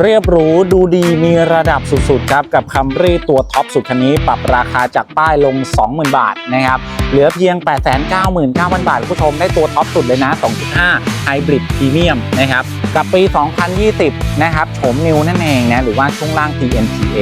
เรียบหรูดูดีมีระดับสุดๆครับกับคัมรี่ตัวท็อปสุดคันนี้ ปรับราคาจากป้ายลง 20,000 บาทนะครับเหลือเพียง 899,000 บาทคุณผู้ชมได้ตัวท็อปสุดเลยนะ 2.5 Hybrid Premium นะครับกับปี 2020 นะครับโฉมนิวนั่นเองนะหรือว่าช่วงล่าง TNTA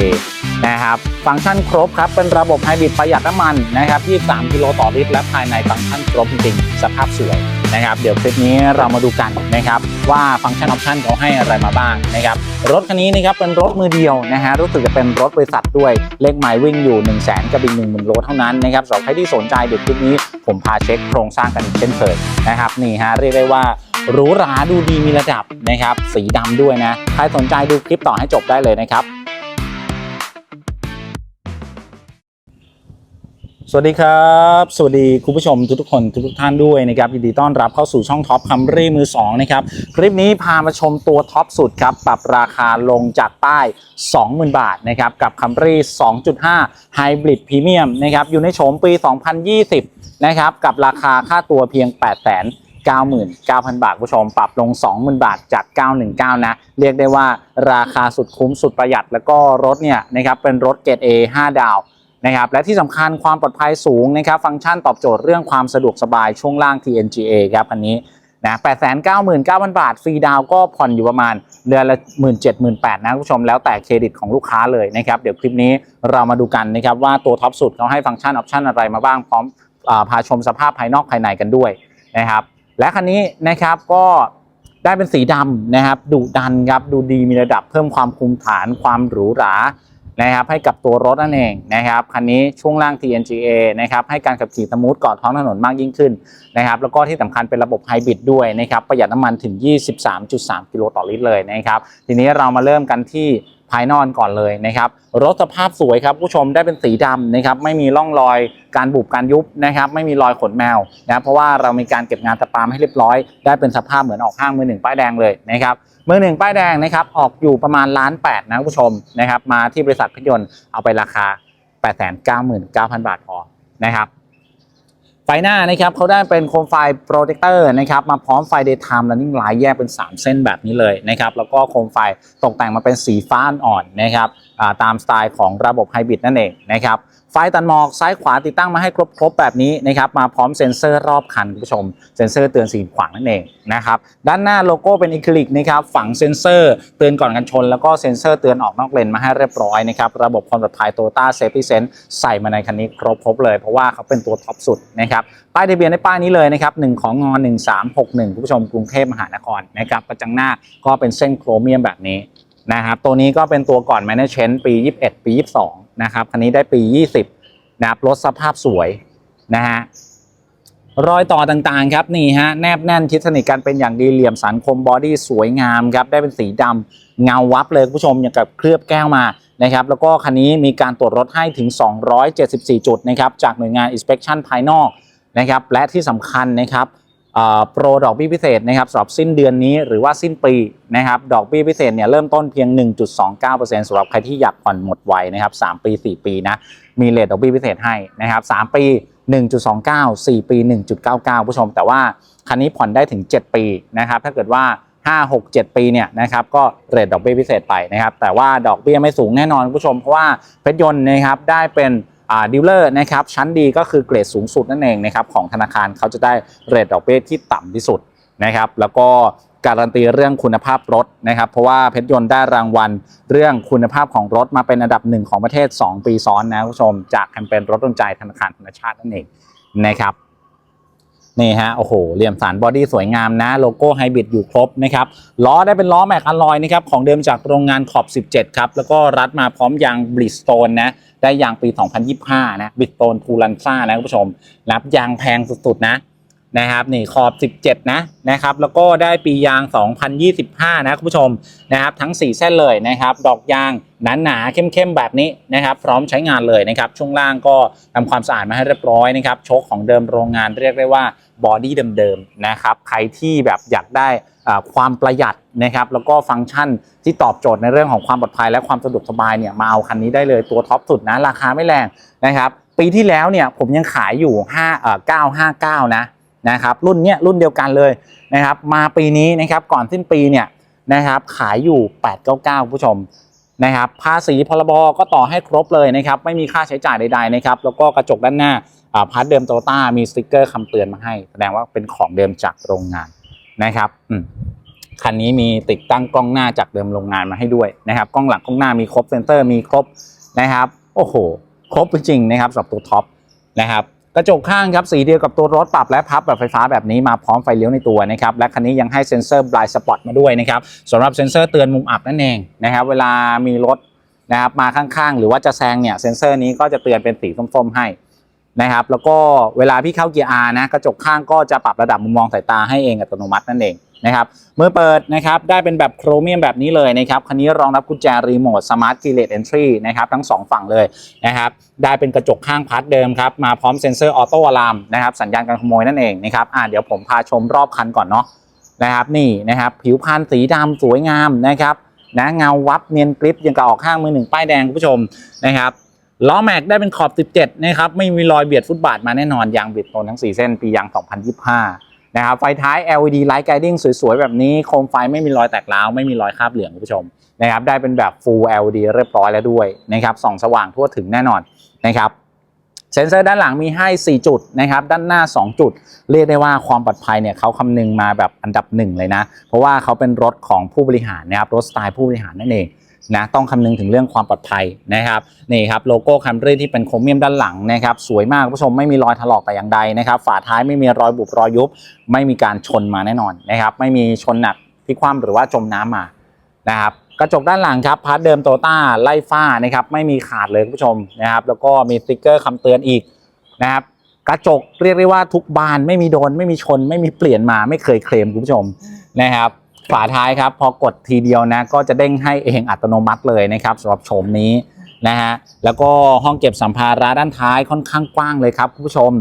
นะครับฟังก์ชันครบครับ เป็นระบบไฮบริดประหยัดน้ำมันนะครับ 23 กิโลต่อลิตร และภายในฟังก์ชันครบจริง สภาพสวย นะครับ เดี๋ยวคลิปนี้เรามาดูกันนะครับว่าฟังก์ชันออปชันเขาให้อะไรมาบ้างนะครับรถคันนี้นะครับเป็นรถมือเดียวนะฮะรู้สึกจะเป็นรถบริษัทด้วยเลขหมายวิ่งอยู่ 1 0 0 0 0แสนกับอีกหนึ่งหมื่นโลเท่านั้นนะครับสำหรับใครที่สนใจเดี๋ยวคลิปนี้ผมพาเช็คโครงสร้างกันอีกเช่นเคยนะครับนี่ฮะเรียกได้ว่าหรูหราดูดีมีระดับนะครับสีดำด้วยนะใครสนใจดูคลิปต่อให้จบได้เลยนะครับ สวัสดีครับ สวัสดีคุณผู้ชมทุกๆคนทุกๆท่านด้วยนะครับยินดีต้อนรับเข้าสู่ช่องท็อปคัมรี่มือ2นะครับคลิปนี้พามาชมตัวท็อปสุดครับปรับราคาลงจากป้าย 20,000 บาทนะครับกับคัมรี่ 2.5 Hybrid Premium นะครับอยู่ในโฉมปี 2020 นะครับกับราคาค่าตัวเพียง8 9 9 0 0 0 บาทผู้ชมปรับลง 20,000 บาทจาก 919 นะ เรียกได้ว่าราคาสุดคุ้มสุดประหยัด แล้วก็รถเนี่ยนะครับเป็นรถเกรด A 5 ดาว นะครับและที่สำคัญความปลอดภัยสูงนะครับฟังก์ชันตอบโจทย์เรื่องความสะดวกสบายช่วงล่าง TNGA ครับอันนี้นะ899,000บาท ฟรีดาวก็ผ่อนอยู่ประมาณเดือนละ1 7 0 0 0 0นะคุณผู้ชมแล้วแต่เครดิตของลูกค้าเลยนะครับ เดี๋ยวคลิปนี้เรามาดูกันนะครับ ว่าตัวท็อปสุดเขาให้ฟังก์ชันออปชันอะไรมาบ้างพร้อมอพาชมสภาพภายนอกภายในกันด้วยนะครับ และคันนี้นะครับก็ได้เป็นสีดำนะครับดุดันครับดูดีมีระดับเพิ่มความคุมฐานความหรูหรา นะครับให้กับตัวรถนั่นเองนะครับคันนี้ช่วงล่าง TNGA นะครับให้การขับขี่สมูทก่อนท้องถนนมากยิ่งขึ้นนะครับแล้วก็ที่สำคัญเป็นระบบไฮบริดด้วยนะครับประหยัดน้ำมันถึง 23.3 กิโลต่อลิตรเลยนะครับทีนี้เรามาเริ่มกันที่ ภายนอกก่อนเลยนะครับรถสภาพสวยครับผู้ชมได้เป็นสีดำนะครับไม่มีร่องรอยการบุบการยุบนะครับไม่มีรอยขนแมวนะเพราะว่าเรามีการเก็บงานตะปามให้เรียบร้อย ได้เป็นสภาพเหมือนออกห้างมือหนึ่งป้ายแดงเลยนะครับมือหนึ่งป้ายแดงนะครับออกอยู่ประมาณล้านแปดนะคุณผู้ชมนะครับมาที่บริษัทรถยนต์เอาไปราคา 899,000 บาทพอนะครับ ไฟหน้านะครับเขาได้เป็นโคมไฟโปรเจคเตอร์นะครับมาพร้อมไฟเดย์ไทม์แล้วนิ่งไล่แยกเป็น 3 เส้นแบบนี้เลยนะครับแล้วก็โคมไฟตกแต่งมาเป็นสีฟ้าอ่อนนะครับตามสไตล์ของระบบไฮบริดนั่นเองนะครับ ไฟตัดหมอกซ้ายขวาติดตั้งมาให้ครบๆแบบนี้นะครับมาพร้อมเซ็นเซอร์รอบคันคุณผู้ชม เซ็นเซอร์เตือนสีขวางนั่นเองนะครับด้านหน้าโลโก้เป็นอะคลิกนะครับฝังเซ็นเซอร์เตือนก่อนกันชน แล้วก็เซ็นเซอร์เตือนออกนอกเลนมาให้เรียบร้อยนะครับระบบความปลอดภัยโตต้าเซฟตี้เซนใส่มาในคันนี้ครบครบเลย เพราะว่าเขาเป็นตัวท็อปสุดนะครับป้ายทะเบียนในป้ายนี้เลยนะครับหนึ่งของงอ1361คุณผู้ชมกรุงเทพมหานครนะครับกระจังหน้าก็เป็นเส้นโครเมียมแบบนี้นะครับตัวนี้ก็เป็นตัวก่อน Management ปี 21 ปี 22 นะครับคันนี้ได้ปี 20นะครับรถสภาพสวยนะฮะรอยต่อต่างๆครับนี่ฮะแนบแน่นทิศสนิทกันเป็นอย่างดีเหลี่ยมสันคมบอดี้สวยงามครับได้เป็นสีดำเงาวับเลยคุณผู้ชมอย่างกับเคลือบแก้วมานะครับแล้วก็คันนี้มีการตรวจรถให้ถึง 274 จุดนะครับจากหน่วยงาน inspection ภายนอกนะครับและที่สำคัญนะครับ โปรดอกเบี้ยพิเศษนะครับสำหรับสิ้นเดือนนี้หรือว่าสิ้นปีนะครับดอกเบี้ยพิเศษเนี่ยเริ่มต้นเพียง 1.29%สำหรับใครที่อยากผ่อนหมดไวนะครับ3ปี 4 ปีนะมีเลทดอกเบี้ยพิเศษให้นะครับ3ปี 1.29 4 ปี 1.99 ผู้ชม แต่ว่าคันนี้ผ่อนได้ถึง 7 ปีนะครับถ้าเกิดว่า 5 6 7 ปีเนี่ยนะครับก็เรทดอกเบี้ยพิเศษไปนะครับแต่ว่าดอกเบี้ยไม่สูงแน่นอนผู้ชมเพราะว่าเพชรยนต์นะครับได้เป็น ดีลเลอร์นะครับชั้นดีก็คือเกรดสูงสุดนั่นเองนะครับของธนาคารเขาจะได้เรทดอกเบี้ยที่ต่ำที่สุดนะครับแล้วก็การันตีเรื่องคุณภาพรถนะครับ เพราะว่าเพชรยนต์ได้รางวัลเรื่องคุณภาพของรถมาเป็นอันดับหนึ่งของประเทศ 2 ปีซ้อนนะคุณผู้ชม จากแคมเปญรถดนใจธนาคารธนชาตินั่นเองนะครับนี่ฮะโอ้โหเหลี่ยมสันบอดี้สวยงามนะ โลโก้ไฮบริดอยู่ครบนะครับล้อได้เป็นล้อแม็กอลลอยนะครับของเดิมจากโรงงานขอบ 17 ครับ แล้วก็รัดมาพร้อมยางบริสโตนนะ ได้ยางปี 2025 นะบริสโตนทูลันซ่านะคุณผู้ชม รับยางแพงสุดๆนะนะครับนี่ขอบ 17 นะนะครับแล้วก็ได้ปียาง 2025 นะคุณผู้ชมนะครับทั้ง 4 เส้นเลยนะครับดอกยางหนาหนาๆเข้มๆ แบบนี้นะครับพร้อมใช้งานเลยนะครับช่วงล่างก็ทำความสะอาดมาให้เรียบร้อยนะครับโชคของเดิมโรงงานเรียกได้ว่าบอดี้เดิมๆนะครับใครที่แบบอยากได้ ความประหยัดนะครับแล้วก็ฟังก์ชันที่ตอบโจทย์ในเรื่องของความปลอดภัยและความสะดวกสบายเนี่ยมาเอาคันนี้ได้เลยตัวท็อปสุดนะราคาไม่แรงนะครับปีที่แล้วเนี่ยผมยังขายอยู่5เอ่อ959 นะนะครับรุ่นเนี้ยรุ่นเดียวกันเลยนะครับมาปีนี้นะครับก่อนสิ้นปีเนี่ยนะครับขายอยู่ 899คุณผู้ชมนะครับภาษีพรบก็ต่อให้ครบเลยนะครับไม่มีค่าใช้จ่ายใดๆนะครับแล้วก็กระจกด้านหน้าพาร์ทเดิมโตต้ามีสติกเกอร์คำเตือนมาให้ แสดงว่าเป็นของเดิมจากโรงงาน นะครับคันนี้มีติดตั้งกล้องหน้าจากเดิมโรงงานมาให้ด้วยนะครับ กล้องหลังกล้องหน้ามีครบเซนเซอร์มีครบนะครับ โอ้โห ครบจริงนะครับสำหรับตัวท็อปนะครับกระจกข้างครับสีเดียวกับตัวรถปรับและพับแบบไฟฟ้าแบบนี้มาพร้อมไฟเลี้ยวในตัวนะครับและคันนี้ยังให้เซ็นเซอร์บลายสปอตมาด้วยนะครับสำหรับเซ็นเซอร์เตือนมุมอับนั่นเองนะครับเวลามีรถนะครับมาข้างๆ หรือว่าจะแซงเนี่ยเซ็นเซอร์นี้ก็จะเตือนเป็นสีส้มๆให้ นะครับแล้วก็เวลาพี่เข้าเกียร์ R นะกระจกข้างก็จะปรับระดับมุมมองสายตาให้เองอัตโนมัตินั่นเองนะครับเมื่อเปิดนะครับได้เป็นแบบโครเมียมแบบนี้เลยนะครับคันนี้รองรับกุญแจรีโมทสมาร์ทคีเลสเอนทรีนะครับทั้งสองฝั่งเลยนะครับได้เป็นกระจกข้างพาร์ทเดิมครับมาพร้อมเซ็นเซอร์ออโต้อะลามนะครับสัญญาณการขโมยนั่นเองนะครับอ่าเดี๋ยวผมพาชมรอบคันก่อนเนาะนะครับนี่นะครับผิวพันธ์สีดำสวยงามนะครับนะเงาวับเนียนกริปยังกับออกข้างมือหนึ่งป้ายแดงคุณผู้ชมนะครับ ล้อแม็กได้เป็นขอบ 17 นะครับ ไม่มีรอยเบียดฟุตบาทมาแน่นอน ยางบิดโตนทั้ง 4 เส้น ปียาง 2025 นะครับ ไฟท้าย LED Light Guiding สวย ๆ แบบนี้ โคมไฟไม่มีรอยแตกร้าว ไม่มีรอยคราบเหลืองคุณผู้ชมนะครับ ได้เป็นแบบ Full LED เรียบร้อยแล้วด้วยนะครับ ส่องสว่างทั่วถึงแน่นอนนะครับ เซ็นเซอร์ด้านหลังมีให้ 4 จุดนะครับ ด้านหน้า 2 จุด เรียกได้ว่าความปลอดภัยเนี่ยเขาคำนึงมาแบบอันดับหนึ่งเลยนะ เพราะว่าเขาเป็นรถของผู้บริหารนะครับ รถสไตล์ผู้บริหารนั่นเอง นะต้องคำนึงถึงเรื่องความปลอดภัยนะครับนี่ครับโลโก้คัมรี่ที่เป็นโครเมียมด้านหลังนะครับสวยมากผู้ชมไม่มีรอยถลอกแต่อย่างใดนะครับฝาท้ายไม่มีรอยบุบรอยยุบ ไม่มีการชนมาแน่นอนนะครับไม่มีชนหนักที่คว่ำหรือว่าจมน้ำมานะครับกระจกด้านหลังครับพาร์ทเดิมโตต้าไล่ฝ้านะครับไม่มีขาดเลยผู้ชมนะครับแล้วก็มีสติ๊กเกอร์คำเตือนอีกนะครับกระจกเรียกได้ว่าทุกบานไม่มีโดน ไม่มีชน ไม่มีเปลี่ยนมาไม่เคยเคลมคุณผู้ชมนะครับ ฝาท้ายครับ พอกดทีเดียวนะ ก็จะเด้งให้เองอัตโนมัติเลยนะครับสำหรับโฉมนี้นะฮะแล้วก็ห้องเก็บสัมภาระด้านท้ายค่อนข้างกว้างเลยครับคุณผู้ชม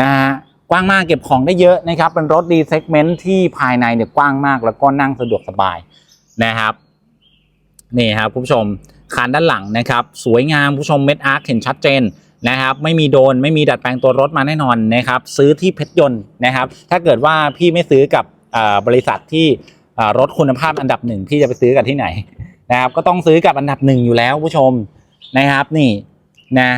นะฮะกว้างมากเก็บของได้เยอะนะครับ เป็นรถดีเซกเมนต์ที่ภายในเนี่ยกว้างมากแล้วก็นั่งสะดวกสบายนะครับนี่ครับคุณผู้ชมคานด้านหลังนะครับ สวยงามคุณผู้ชมเม็ดอาร์คเห็นชัดเจนนะครับ ไม่มีโดนไม่มีดัดแปลงตัวรถมาแน่นอนนะครับ ซื้อที่เพชรยนต์นะครับ ถ้าเกิดว่าพี่ไม่ซื้อกับบริษัทที่ รถคุณภาพอันดับหนึ่งพี่จะไปซื้อกับที่ไหนนะครับ ก็ต้องซื้อกับอันดับหนึ่งอยู่แล้วผู้ชมนะครับนี่นะ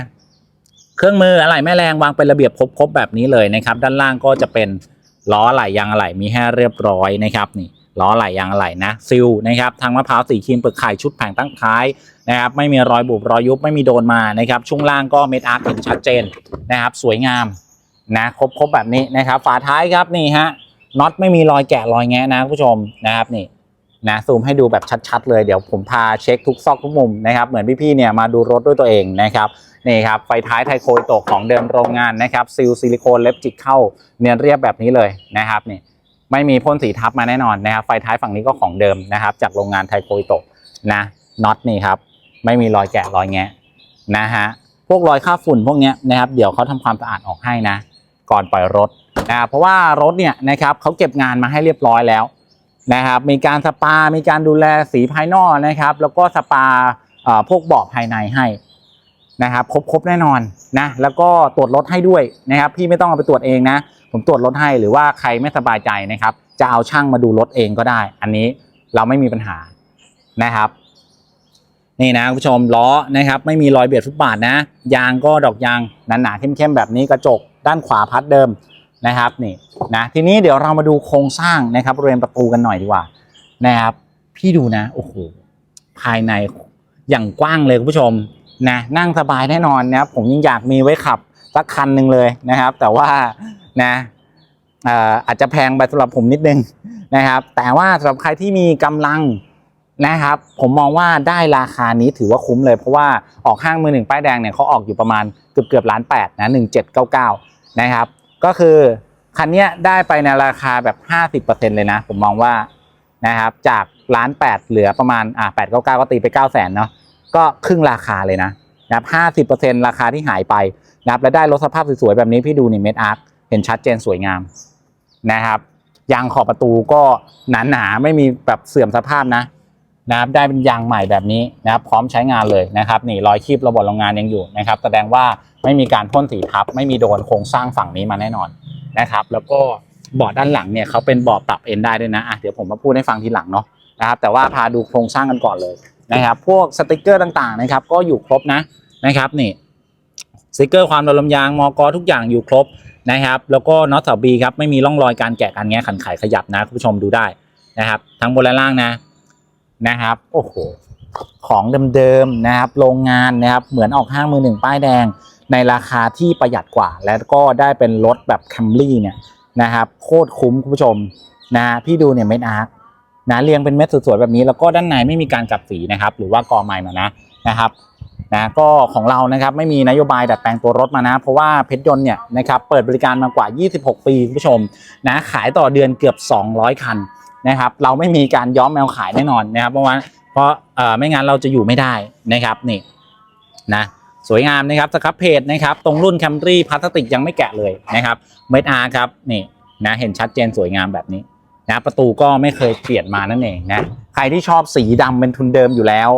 เครื่องมืออะไหล่แม่แรงวางเป็นระเบียบครบๆแบบนี้เลยนะครับ ด้านล่างก็จะเป็นล้ออะไหล่ยางอะไหล่มีให้เรียบร้อยนะครับนี่ล้อไหล่ยางไหล่นะซิลนะครับทางมะพร้าวสีครีมเปลือกไข่ชุดแผงตั้งท้ายนะครับไม่มีรอยบุบรอยยุบไม่มีโดนมานะครับช่วงล่างก็เม็ดอาร์คเห็นชัดเจนนะครับ สวยงามนะครบๆแบบนี้นะครับ ฝาท้ายครับนี่ฮะ น็อตไม่มีรอยแกะรอยแงะนะคุณผู้ชมนะครับนี่นะซูมให้ดูแบบชัด ๆ เลยเดี๋ยวผมพาเช็คทุกซอกทุกมุมนะครับเหมือนพี่ๆเนี่ยมาดูรถด้วยตัวเองนะครับนี่ครับไฟท้ายไทโคยโตกของเดิมโรงงานนะครับซิลซิลิโคนเล็บจิกเข้าเนียนเรียบแบบนี้เลยนะครับนี่ไม่มีพ่นสีทับมาแน่นอนนะครับไฟท้ายฝั่งนี้ก็ของเดิมนะครับ จากโรงงานไทโคยโตกนะน็อตนี่ครับไม่มีรอยแกะรอยแงะนะฮะพวกรอยค่าฝุ่นพวกนี้นะครับเดี๋ยวเขาทำความสะอาดออกให้นะ ก่อนปล่อยรถ นะครับเพราะว่ารถเนี่ยนะครับเขาเก็บงานมาให้เรียบร้อยแล้วนะครับมีการสปา มีการดูแลสีภายนอกนะครับ แล้วก็สปาพวกเบาะภายในให้นะครับครบครบแน่นอนนะแล้วก็ตรวจรถให้ด้วยนะครับพี่ไม่ต้องเอาไปตรวจเองนะผมตรวจรถให้หรือว่าใครไม่สบายใจนะครับ จะเอาช่างมาดูรถเองก็ได้ อันนี้เราไม่มีปัญหานะครับนี่นะคุณผู้ชมล้อนะครับไม่มีรอยเบียดฟุตบาทนะ ยางก็ดอกยางหนาๆเข้มๆแบบนี้กระจกด้านขวาพัดเดิม นะครับนี่นะทีนี้เดี๋ยวเรามาดูโครงสร้างนะครับบริเวณประตูกันหน่อยดีกว่านะครับ พี่ดูนะโอ้โหภายในอย่างกว้างเลยคุณผู้ชมนะนั่งสบายแน่นอนนะครับผมยังอยากมีไว้ขับสักคันหนึ่งเลยนะครับ แต่ว่านะอออาจจะแพงไปสำหรับผมนิดนึงนะครับ แต่ว่าสำหรับใครที่มีกำลังนะครับ ผมมองว่าได้ราคานี้ถือว่าคุ้มเลย เพราะว่าออกห้างมือหนึ่งป้ายแดงเนี่ยเขาออกอยู่ประมาณเกือบเกือบล้านแปดนะหนึ่งเจ็ดเก้าเก้านะครับ ก็คือคันเนี้ยได้ไปในราคาแบบห้าสิบเปอร์เซ็นเลยนะ ผมมองว่านะครับ จากล้านแปดเหลือประมาณอ่าแปดเก้าเก้าก็ตีไปเก้าแสนเนาะก็ครึ่งราคาเลยนะนะครับห้าสิบเปอร์เซ็นราคาที่หายไปนะครับและได้รถสภาพสวยๆแบบนี้พี่ดูนี่เมดอาร์คเห็นชัดเจนสวยงามนะครับยางขอบประตูก็หนาๆไม่มีแบบเสื่อมสภาพนะ นะครับได้เป็นยางใหม่แบบนี้นะครับพร้อมใช้งานเลยนะครับนี่รอยคีบระบบโรงงานยังอยู่นะครับแสดงว่าไม่มีการพ่นสีทับ ไม่มีโดนโครงสร้างฝั่งนี้มาแน่นอนนะครับ แล้วก็เบาะด้านหลังเนี่ยเขาเป็นเบาะปรับเอ็นได้ด้วยนะอะเดี๋ยวผมมาพูดให้ฟังทีหลังเนาะนะครับแต่ว่าพาดูโครงสร้างกันก่อนเลยนะครับ พวกสติกเกอร์ต่างๆนะครับ ก็อยู่ครบนะนะครับนี่สติกเกอร์ความระลมยางมอกอทุกอย่างอยู่ครบนะครับแล้วก็น็อตเสาบีครับไม่มีร่องรอยการแกะการแงะขันไขขยับนะคุณผู้ชมดูได้นะครับทั้งบนและล่างนะ นะครับ โอ้โห ของเดิมๆนะครับ โรงงานนะครับ เหมือนออกห้างมือหนึ่งป้ายแดง ในราคาที่ประหยัดกว่า และก็ได้เป็นรถแบบคัมรี่เนี่ยนะครับ โคตรคุ้มคุณผู้ชมนะพี่ดูเนี่ยเม็ดอาร์คนะเรียงเป็นเม็ดสวยๆแบบนี้ แล้วก็ด้านในไม่มีการกัดสีนะครับ หรือว่ากอไม้มานะนะครับนะก็ของเรานะครับไม่มีนโยบายดัดแปลงตัวรถมานะ เพราะว่าเพชรยนต์เนี่ยนะครับเปิดบริการมากว่า 26 ปีคุณผู้ชมนะขายต่อเดือนเกือบ 200 คัน นะครับ เราไม่มีการย้อมแมวขายแน่นอนนะครับ เพราะว่าเพราะเอ่อไม่งั้นเราจะอยู่ไม่ได้นะครับนี่นะสวยงามนะครับสครับเพจนะครับ ตรงรุ่นแคมรี่พลาสติกยังไม่แกะเลยนะครับเมดอาร์ครับนี่นะเห็นชัดเจนสวยงามแบบนี้นะประตูก็ไม่เคยเปลี่ยนมานั่นเองนะใครที่ชอบสีดำเป็นทุนเดิมอยู่แล้ว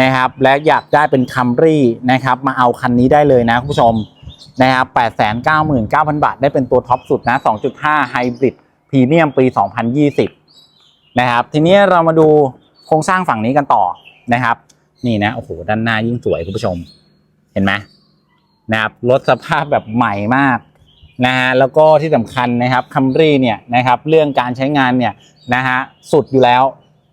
นะครับ และอยากได้เป็นคัมรี่นะครับ มาเอาคันนี้ได้เลยนะคุณผู้ชมนะครับ899,000 บาท ได้เป็นตัวท็อปสุดนะ 2.5 ไฮบริดพรีเมียมปี 2020 นะครับ ทีนี้เรามาดูโครงสร้างฝั่งนี้กันต่อนะครับ นี่นะโอ้โหด้านหน้ายิ่งสวยคุณผู้ชม เห็นไหมนะครับรถสภาพแบบใหม่มากนะฮะแล้วก็ที่สำคัญนะครับคัมรี่เนี่ยนะครับเรื่องการใช้งานเนี่ยนะฮะสุดอยู่แล้ว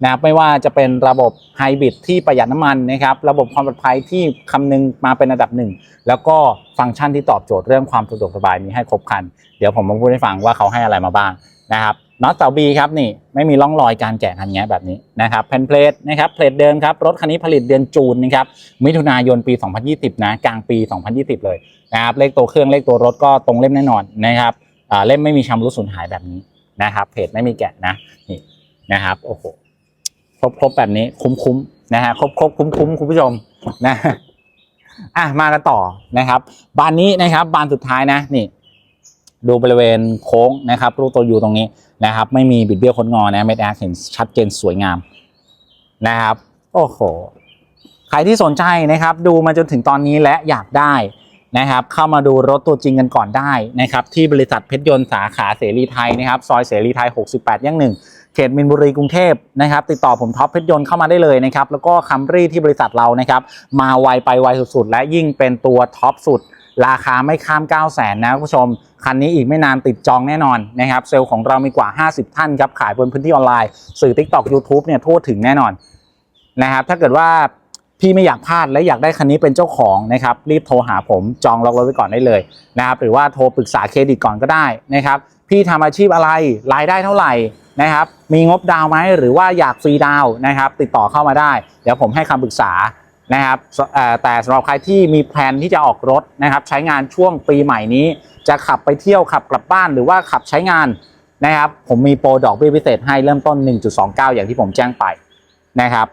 นะครับไม่ว่าจะเป็นระบบไฮบริดที่ประหยัดน้ำมันนะครับระบบความปลอดภัยที่คำนึงมาเป็นอันดับหนึ่ง แล้วก็ฟังก์ชันที่ตอบโจทย์เรื่องความสะดวกสบายมีให้ครบครัน เดี๋ยวผมมาพูดให้ฟังว่าเขาให้อะไรมาบ้างนะครับ น็อตเสาบีครับนี่ไม่มีร่องรอยการแกะคันแงะแบบนี้นะครับแผ่นเพลทนะครับเพลทเดิมครับรถคันนี้ผลิตเดือนจูนนะครับมิถุนายนปี 2020 นะกลางปี 2020 เลยนะครับเลขตัวเครื่องเลขตัวรถก็ตรงเล่มแน่นอนนะครับอ่าเล่มไม่มีชำรุดสูญหายแบบนี้นะครับเพจไม่มีแกะนะนี่นะครับโอ้โหครบครบแบบนี้คุ้มคุ้มนะฮะครบครบคุ้มคุ้มคุณผู้ชมนะอะมากันต่อนะครับ บานนี้นะครับ บานสุดท้ายนะนี่ ดูบริเวณโค้งนะครับรูปตัวยูตรงนี้ นะครับ ไม่มีบิดเบี้ยวโคดงอนะเม็ดแอคเห็นชัดเจนสวยงามนะครับ โอ้โห ใครที่สนใจนะครับ ดูมาจนถึงตอนนี้และอยากได้นะครับ เข้ามาดูรถตัวจริงกันก่อนได้นะครับ ที่บริษัทเพชรยนต์สาขาเสรีไทยนะครับ ซอยเสรีไทย 68ย่างหนึ่งเขตมินบุรีกรุงเทพนะครับ ติดต่อผมท็อปเพชรยนต์เข้ามาได้เลยนะครับ แล้วก็คัมรี่ที่บริษัทเรานะครับ มาไวไปไวสุดๆ และยิ่งเป็นตัวท็อปสุด ราคาไม่ข้าม 9 0 0 0 0นนะคุณผู้ชม คันนี้อีกไม่นานติดจองแน่นอนนะครับเซลล์ของเรามีกว่า 50 ท่านครับขายบนพื้นที่ออนไลน์ สื่อ TikTok YouTube เนี่ยทั่วถึงแน่นอนนะครับถ้าเกิดว่าพี่ไม่อยากพลาดและอยากได้คันนี้เป็นเจ้าของนะครับรีบโทรหาผมจองล็อกรถไว้ก่อนได้เลยนะครับหรือว่าโทรปรึกษาเครดิตก่อนก็ได้นะครับพี่ทำอาชีพอะไรรายได้เท่าไหร่นะครับมีงบดาวไหมหรือว่าอยากฟรีดาวน์นะครับติดต่อเข้ามาได้ เดี๋ยวผมให้คำปรึกษา นะครับแต่สำหรับใครที่มีแผนที่จะออกรถนะครับ ใช้งานช่วงปีใหม่นี้ จะขับไปเที่ยวขับกลับบ้านหรือว่าขับใช้งานนะครับ ผมมีโปรดอกเบี้ยพิเศษให้เริ่มต้น 1.29 อย่างที่ผมแจ้งไปนะครับ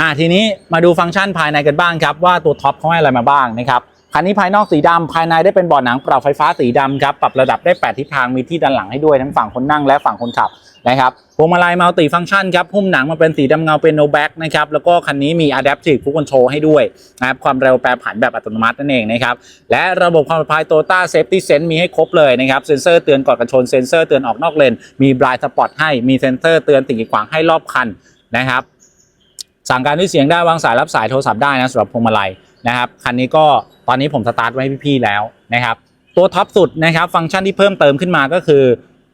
อ่าทีนี้มาดูฟังก์ชันภายในกันบ้างครับว่าตัวท็อปเขาให้อะไรมาบ้างนะครับ คันนี้ภายนอกสีดำภายในได้เป็นเบาะหนังปรับไฟฟ้าสีดำครับปรับระดับได้ 8 ทิศทางมีที่ด้านหลังให้ด้วยทั้งฝั่งคนนั่งและฝั่งคนขับนะครับพวงมาลัยมัลติฟังก์ชันครับหุ้มหนังมาเป็นสีดำเงาเป็นโนแบ็กนะครับแล้วก็คันนี้มี Adaptive Cruise Control ให้ด้วยนะครับความเร็วแปรผันแบบอัตโนมัตินั่นเองนะครับและระบบความปลอดภัย Toyota Safety Sense มีให้ครบเลยนะครับเซ็นเซอร์เตือนก่อนกันชนเซ็นเซอร์เตือนออกนอกเลนมี blind spot ให้มีเซ็นเซอร์เตือนสิ่งกีดขวางให้รอบคันนะครับสั่งการด้วยเสียงได้วางสายรับสายโทรศัพท์ได้นะสำหรับพวงมาลัย นะครับคันนี้ก็ตอนนี้ผมสตาร์ทไว้ให้พี่ๆแล้วนะครับตัวท็อปสุดนะครับฟังก์ชันที่เพิ่มเติมขึ้นมาก็คือ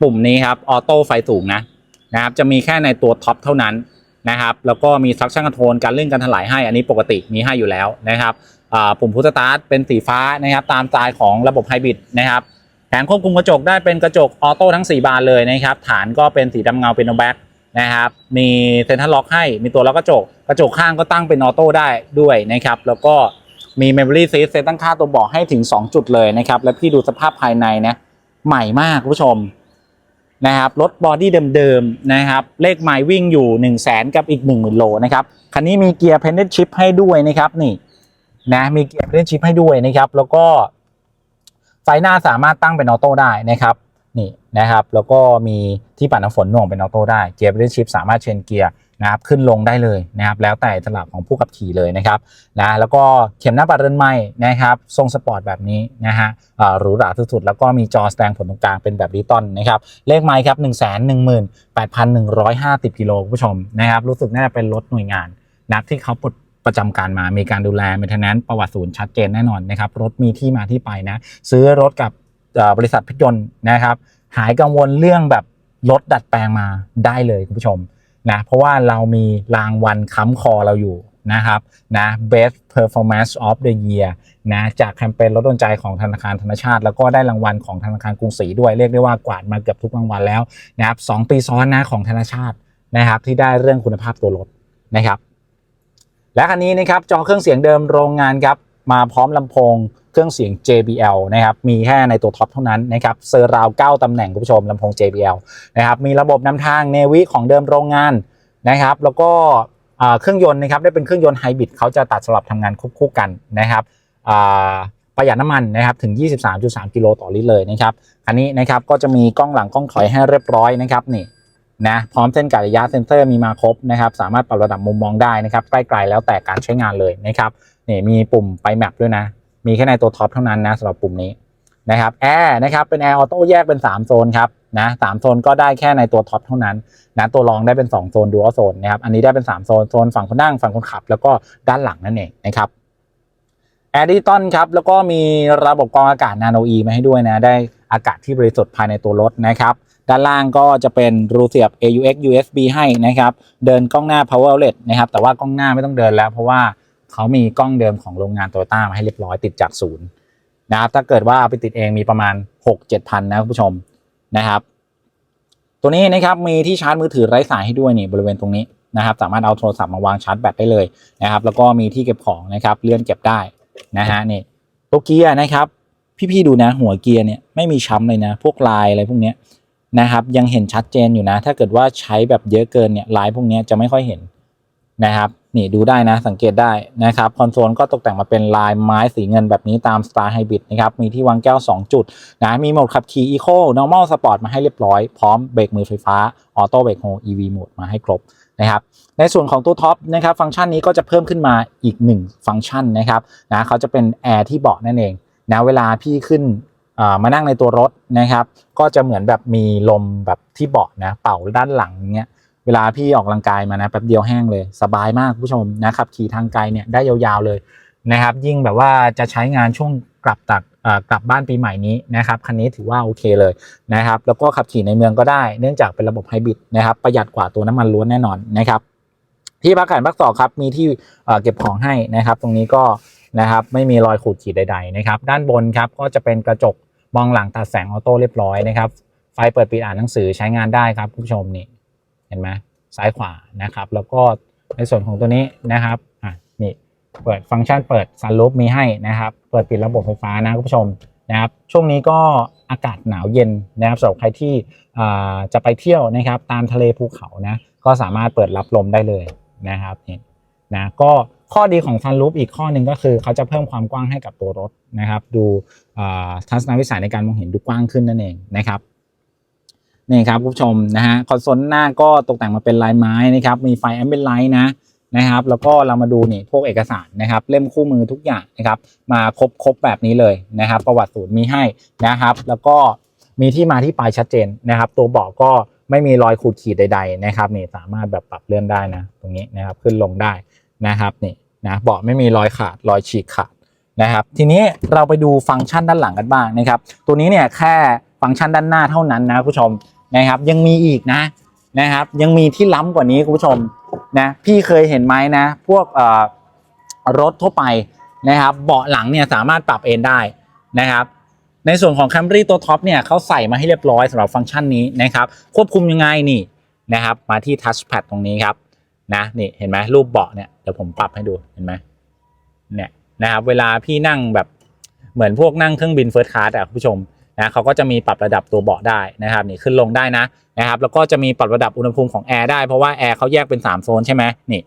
ปุ่มนี้ครับออโต้ไฟสูงนะนะครับจะมีแค่ในตัวท็อปเท่านั้นนะครับแล้วก็มีซักชั่นคอนโทรลการเลื่อนการถลายให้อันนี้ปกติมีให้อยู่แล้วนะครับปุ่มพุทสตาร์ทเป็นสีฟ้านะครับตามสไตล์ของระบบไฮบริดนะครับแผงควบคุมกระจกได้เป็นกระจกออโต้ทั้ง 4 บานเลยนะครับฐานก็เป็นสีดำเงาเป็นโนแบ็ก นะครับ มีเซ็นทรัลล็อกให้ มีตัวล็อกกระจก กระจกข้างก็ตั้งเป็นออโต้ได้ด้วยนะครับ แล้วก็มี Memory Seat เซตตั้งค่าตัวเบาะให้ถึง 2 จุดเลยนะครับ แล้วพี่ดูสภาพภายในนะ ใหม่มากคุณผู้ชมนะครับ รถบอดี้เดิมๆนะครับ เลขไมล์วิ่งอยู่ 1 0 0 0 0แสนกับอีก 1 0,000โลนะครับ คันนี้มีเกียร์เพนเดนชิพให้ด้วยนะครับนี่นะมีเกียร์เพนเดนชิพให้ด้วยนะครับ แล้วก็ไฟหน้าสามารถตั้งเป็นออโต้ได้นะครับ นี่นะครับแล้วก็มีที่ปัดน้ำฝนหน่วงเป็นออโต้ได้เกียร์เบรชิพสามารถเชนเกียร์นะครับขึ้นลงได้เลยนะครับแล้วแต่สลับของผู้ขับขี่เลยนะครับนะแล้วก็เข็มหน้าปัดเรือนไม้นะครับทรงสปอร์ตแบบนี้นะฮะหรูหราสุดๆแล้วก็มีจอแสดงผลตรงกลางเป็นแบบดิจิตอลนะครับเลขไม้ครับ 1 1 8 1 5 0กิโลคุณผู้ชมนะครับรู้สึกน่าจะเป็นรถหน่วยงานนับที่เขาปลดประจำการมามีการดูแลม i เทนแนนประวัติศูนย์ชัดเจนแน่นอนนะครับ รถมีที่มาที่ไปนะ ซื้อรถกับ บริษัทพิยนต์นะครับ หายกังวลเรื่องแบบรถดัดแปลงมาได้เลยคุณผู้ชมนะเพราะว่าเรามีรางวัลค้ำคอเราอยู่นะครับนะ Best Performance of the Year นะจากแคมเปญรถดนใจของธนาคารธนชาติ แล้วก็ได้รางวัลของธนาคารกรุงศรีด้วยเรียกได้ว่ากวาดมาเกือบทุกรางวัลแล้วนะครับสองปีซ้อนนะของธนาชาตินะครับที่ได้เรื่องคุณภาพตัวรถนะครับและคันนี้นะครับจอเครื่องเสียงเดิมโรงงานครับ มาพร้อมลำโพงเครื่องเสียง JBL นะครับ มีแค่ในตัวท็อปเท่านั้นนะครับเซอร์ราว9ตำแหน่งคุณผู้ชมลำโพง JBL นะครับ มีระบบนำทางเนวิของเดิมโรงงานนะครับ แล้วก็เครื่องยนต์นะครับ ได้เป็นเครื่องยนต์ไฮบริดเขาจะตัดสลับทำงานควบคู่กันนะครับประหยัดน้ำมันนะครับถึง 23.3 กิโลต่อลิตรเลยนะครับคันนี้นะครับก็จะมีกล้องหลังกล้องถอยให้เรียบร้อยนะครับนี่นะพร้อมเส้นกะระยะเซนเซอร์มีมาครบนะครับ สามารถปรับระดับมุมมองได้นะครับใกล้ไกลแล้วแต่การใช้งานเลยนะครับ นี่มีปุ่มไปแมปด้วยนะ มีแค่ในตัวท็อปเท่านั้นนะสำหรับปุ่มนี้นะครับแอร์นะครับเป็นแอร์ออโต้แยกเป็น 3 โซนครับนะสามโซนก็ได้แค่ในตัวท็อปเท่านั้นนะตัวรองได้เป็น 2 โซนดูอัลโซนนะครับอันนี้ได้เป็น 3 โซนโซนฝั่งคนนั่งฝั่งคนขับ แล้วก็ด้านหลังนั่นเองนะครับแอร์ดิจิตอลครับแล้วก็มีระบบกรองอากาศนาโนอีมาให้ด้วยนะ ได้อากาศที่บริสุทธิ์ภายในตัวรถนะครับด้านล่างก็จะเป็นรูเสียบ AUX USB ให้นะครับ เดินกล้องหน้า Power Outlet นะครับ แต่ว่ากล้องหน้าไม่ต้องเดินแล้ว เพราะว่า เขามีกล้องเดิมของโรงงานโตโยต้ามาให้เรียบร้อยติดจากศูนย์นะครับถ้าเกิดว่าเอาไปติดเองมีประมาณ 6-7พันนะคุณผู้ชมนะครับ ตัวนี้นะครับมีที่ชาร์จมือถือไร้สายให้ด้วยนี่บริเวณตรงนี้นะครับ สามารถเอาโทรศัพท์มาวางชาร์จแบตได้เลยนะครับ แล้วก็มีที่เก็บของนะครับเลื่อนเก็บได้นะฮะนี่ตัวเกียร์นะครับ พี่ๆดูนะหัวเกียร์เนี่ยไม่มีช้ำเลยนะ พวกลายอะไรพวกเนี้ยนะครับยังเห็นชัดเจนอยู่นะ ถ้าเกิดว่าใช้แบบเยอะเกินเนี่ยลายพวกนี้จะไม่ค่อยเห็นนะครับ นี่ดูได้นะสังเกตได้นะครับคอนโซลก็ตกแต่งมาเป็นลายไม้สีเงินแบบนี้ตามสไตล์ไฮบริดนะครับมีที่วางแก้ว 2 จุดนะมีโหมดขับขี่ Eco Normal Sport มาให้เรียบร้อย พร้อมเบรกมือไฟฟ้า Auto Brake Hold EV Mode มาให้ครบนะครับในส่วนของตัวท็อปนะครับฟังก์ชันนี้ก็จะเพิ่มขึ้นมาอีก 1 ฟังก์ชันนะครับนะเขาจะเป็นแอร์ที่เบาะนั่นเองนะเวลาพี่ขึ้นอ่ามานั่งในตัวรถนะครับ ก็จะเหมือนแบบมีลมแบบที่เบาะนะเป่าด้านหลังเงี้ย เวลาพี่ออกกำลังกายมานะแป๊บเดียวแห้งเลย สบายมากผู้ชมนะครับขี่ทางไกลเนี่ยได้ยาวๆเลยนะครับ ยิ่งแบบว่าจะใช้งานช่วงกลับตักกลับบ้านปีใหม่นี้นะครับคันนี้ถือว่าโอเคเลยนะครับ แล้วก็ขับขี่ในเมืองก็ได้ เนื่องจากเป็นระบบไฮบริดนะครับ ประหยัดกว่าตัวน้ำมันล้วนแน่นอนนะครับ ที่พักแขนพักศอครับมีที่เก็บของให้นะครับ ตรงนี้ก็นะครับไม่มีรอยขูดขีดใด ๆ นะครับ ด้านบนครับก็จะเป็นกระจกมองหลังตัดแสงออโต้เรียบร้อยนะครับไฟเปิดปิดอ่านหนังสือใช้งานได้ครับผู้ชมนี่ ห็นไหมซ้ายขวานะครับ แล้วก็ในส่วนของตัวนี้นะครับอะนี่เปิดฟังก์ชันเปิดซันรูฟมีให้นะครับ เปิดปิดระบบไฟฟ้านะคุณผู้ชมนะครับ ช่วงนี้ก็อากาศหนาวเย็นนะครับสำหรับใครที่จะไปเที่ยวนะครับ ตามทะเลภูเขานะก็สามารถเปิดรับลมได้เลยนะครับนี่นะก็ข้อดีของซันรูฟอีกข้อหนึ่งก็คือเขาจะเพิ่มความกว้างให้กับตัวรถนะครับ ดูทัศนวิสัยในการมองเห็นดูกว้างขึ้นนั่นเองนะครับ นี่ครับคุณผู้ชมนะฮะคอนโซลหน้าก็ตกแต่งมาเป็นลายไม้นะครับ มีไฟแอมเบนไลท์นะนะครับ แล้วก็เรามาดูนี่พวกเอกสารนะครับ เล่มคู่มือทุกอย่างนะครับ มาครบครบแบบนี้เลยนะครับ ประวัติศูนย์มีให้นะครับ แล้วก็มีที่มาที่ไปชัดเจนนะครับ ตัวเบาะก็ไม่มีรอยขูดขีดใด ๆ นะครับนี่สามารถแบบปรับเลื่อนได้นะ ตรงนี้นะครับขึ้นลงได้นะครับนี่นะเบาะไม่มีรอยขาดรอยฉีกขาดนะครับทีนี้เราไปดูฟังก์ชันด้านหลังกันบ้างนะครับ ตัวนี้เนี่ยแค่ฟังก์ชันด้านหน้าเท่านั้นนะคุณผู้ชม นะครับ ยังมีอีกนะนะครับ ยังมีที่ล้ำกว่านี้คุณผู้ชมนะพี่เคยเห็นไหมนะ พวกรถทั่วไปนะครับ เบาะหลังเนี่ยสามารถปรับเอนได้นะครับ ในส่วนของ Camry ตัวท็อปเนี่ยเขาใส่มาให้เรียบร้อยสำหรับฟังก์ชันนี้นะครับ ควบคุมยังไงนี่นะครับ มาที่ Touchpad ตรงนี้ครับนะนี่เห็นไหมรูปเบาะเนี่ยเดี๋ยวผมปรับให้ดูเห็นไหมเนี่ยนะครับ เวลาพี่นั่งแบบเหมือนพวกนั่งเครื่องบินเฟิร์สคลาสอะคุณผู้ชม นะเขาก็จะมีปรับระดับตัวเบาะได้นะครับนี่ขึ้นลงได้นะนะครับแล้วก็จะมีปรับระดับอุณหภูมิของแอร์ได้เพราะว่าแอร์เขาแยกเป็น 3 โซนใช่ไหมนี่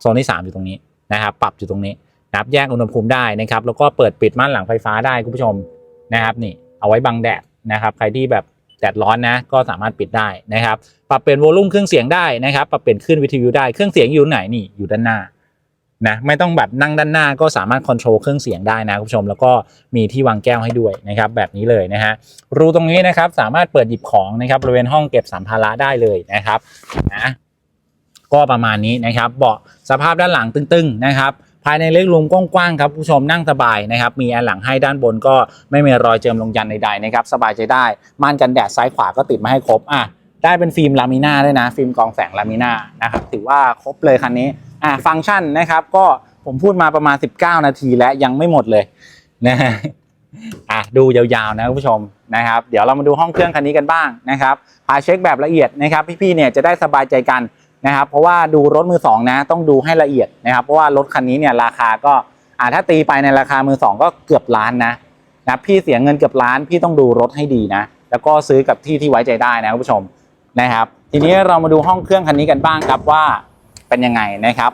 โซนที่ 3 อยู่ตรงนี้นะครับปรับอยู่ตรงนี้นะครับแยกอุณหภูมิได้นะครับแล้วก็เปิดปิดม่านหลังไฟฟ้าได้คุณผู้ชมนะครับนี่เอาไว้บังแดดนะครับใครที่แบบแดดร้อนนะก็สามารถปิดได้นะครับ ปรับเปลี่ยนโวลูมเครื่องเสียงได้นะครับ ปรับเปลี่ยนขึ้นวิทยุได้เครื่องเสียงอยู่ไหนนี่อยู่ด้านหน้า นะไม่ต้องแบบนั่งด้านหน้าก็สามารถคอนโทรลเครื่องเสียงได้นะคุณผู้ชมแล้วก็มีที่วางแก้วให้ด้วยนะครับแบบนี้เลยนะฮะรูตรงนี้นะครับสามารถเปิดหยิบของนะครับบริเวณห้องเก็บสัมภาระได้เลยนะครับนะก็ประมาณนี้นะครับเบาะสภาพด้านหลังตึงๆนะครับภายในเล็กรูมกว้างๆครับผู้ชมนั่งสบายนะครับมีแอร์หลังให้ด้านบนก็ไม่มีรอยเจิมลงยันใดๆนะครับสบายใจได้ม่านกันแดดซ้ายขวาก็ติดมาให้ครบอะ ได้เป็นฟิล์มลามิน่าด้วยนะ ฟิล์มกองแสงลามิน่านะครับถือว่าครบเลยคันนี้อะฟังก์ชันนะครับก็ผมพูดมาประมาณ 19 นาทีแล้วยังไม่หมดเลยนะฮะอะดูยาวๆนะคุณผู้ชมนะครับ เดี๋ยวเรามาดูห้องเครื่องคันนี้กันบ้างนะครับพาเช็คแบบละเอียดนะครับพี่ๆเนี่ยจะได้สบายใจกันนะครับ เพราะว่าดูรถมือสองนะต้องดูให้ละเอียดนะครับเพราะว่ารถคันนี้เนี่ยราคาก็อ่าถ้าตีไปในราคามือสองก็เกือบล้านนะนะพี่เสียเงินเกือบล้านพี่ต้องดูรถให้ดีนะ แล้วก็ซื้อกับที่ที่ไว้ใจได้นะคุณผู้ชม นะครับ ทีนี้เรามาดูห้องเครื่องคันนี้กันบ้างครับว่าเป็นยังไงนะครับ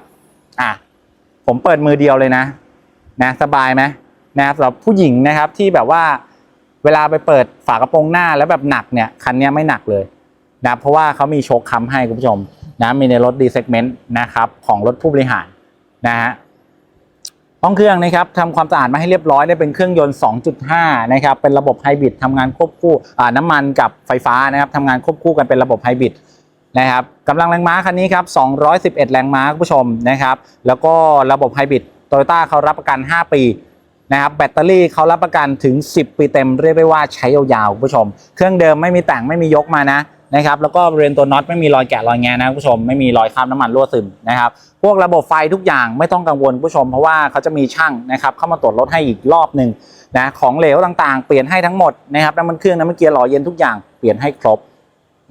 อะผมเปิดมือเดียวเลยนะนะสบายไหมนะครับสำหรับผู้หญิงนะครับที่แบบว่าเวลาไปเปิดฝากระโปรงหน้าแล้วแบบหนักเนี่ยคันนี้ไม่หนักเลยนะเพราะว่าเขามีโชคค้ำให้คุณผู้ชมนะมีในรถ D segment นะครับของรถผู้บริหารนะฮะ ห้องเครื่องนะครับทำความสะอาดมาให้เรียบร้อยได้เป็นเครื่องยนต์ 2.5 นะครับ เป็นระบบไฮบริดทำงานควบคู่น้ำมันกับไฟฟ้านะครับทำงานควบคู่กันเป็นระบบไฮบริดนะครับกำลังแรงม้าคันนี้ครับ 211 แรงม้าคุณผู้ชมนะครับ แล้วก็ระบบไฮบริดโตโยต้าเขารับประกัน 5 ปีนะครับแบตเตอรี่เขารับประกันถึง 10 ปีเต็มเรียกได้ว่าใช้ยาวๆคุณผู้ชม เครื่องเดิมไม่มีแต่งไม่มียกมานะ นะครับแล้วก็บริเวณตัวน็อตไม่มีรอยแกะรอยแงนะคุณผู้ชมไม่มีรอยคราบน้ำมันรั่วซึมนะครับพวกระบบไฟทุกอย่างไม่ต้องกังวลคุณผู้ชม เพราะว่าเขาจะมีช่างนะครับเข้ามาตรวจรถให้อีกรอบหนึ่งนะของเหลวต่างๆ เปลี่ยนให้ทั้งหมดนะครับน้ำมันเครื่องน้ำมันเกียร์หล่อเย็นทุกอย่างเปลี่ยนให้ครบ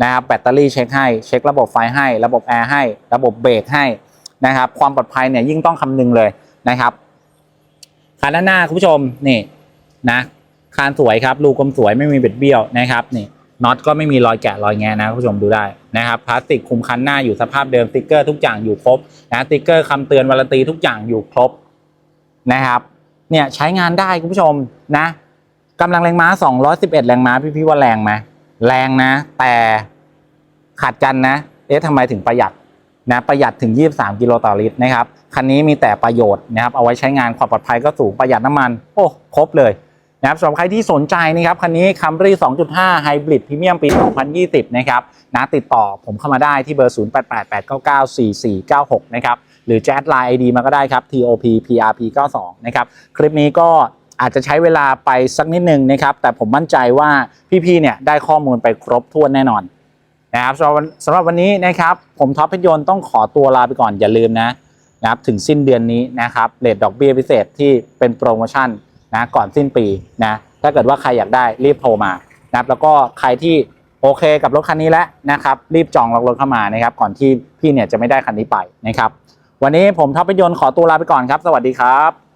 นะครับแบตเตอรี่เช็คให้เช็คระบบไฟให้ ระบบแอร์ให้ ระบบเบรกให้นะครับความปลอดภัยเนี่ยยิ่งต้องคำนึงเลยนะครับคันด้านหน้าคุณผู้ชมนี่นะคานสวยครับรูกลมสวยไม่มีเบ็ดเบี้ยวนะครับนี่ น็อตก็ไม่มีรอยแกะรอยแงนะคุณผู้ชมดูได้นะครับพลาสติกคุมคันหน้าอยู่สภาพเดิมสติกเกอร์ทุกอย่างอยู่ครบนะสติกเกอร์คำเตือนวารันตีทุกอย่างอยู่ครบนะครับเนี่ยใช้งานได้คุณผู้ชมนะกำลังแรงม้า 211 แรงม้าพี่พี่ว่าแรงไหมแรงนะ แต่ขัดกันนะ เอ๊ะทำไมถึงประหยัดนะประหยัดถึง 23 กิโลต่อลิตรนะครับคันนี้มีแต่ประโยชน์นะครับเอาไว้ใช้งานความปลอดภัยก็สูงประหยัดน้ำมัน โอ้ครบเลย นะครับสำหรับใครที่สนใจนะครับคันนี้ Camry 2.5 Hybrid Premium ปี 2020 นะครับนะติดต่อผมเข้ามาได้ที่เบอร์ 0888994496 นะครับ หรือแจะแอดไลน์ ID มาก็ได้ครับ TOP PRP 92นะครับ คลิปนี้ก็อาจจะใช้เวลาไปสักนิดนึงนะครับ แต่ผมมั่นใจว่าพี่ๆ เนี่ยได้ข้อมูลไปครบถ้วนแน่นอนนะครับสำหรับวันสำหรับวันนี้นะครับ ผมท็อปพชรยนต์ต้องขอตัวลาไปก่อนอย่าลืมนะนะครับถึงสิ้นเดือนนี้นะครับเลทดอกเบี้ยพิเศษที่เป็นโปรโมชั่น นะก่อนสิ้นปีนะถ้าเกิดว่าใครอยากได้รีบโทรมานะครับแล้วก็ใครที่โอเคกับรถคันนี้แล้วนะครับรีบจองรถเข้ามานะครับก่อนที่พี่เนี่ยจะไม่ได้คันนี้ไปนะครับวันนี้ผมท็อปยนต์ขอตัวลาไปก่อนครับ สวัสดีครับ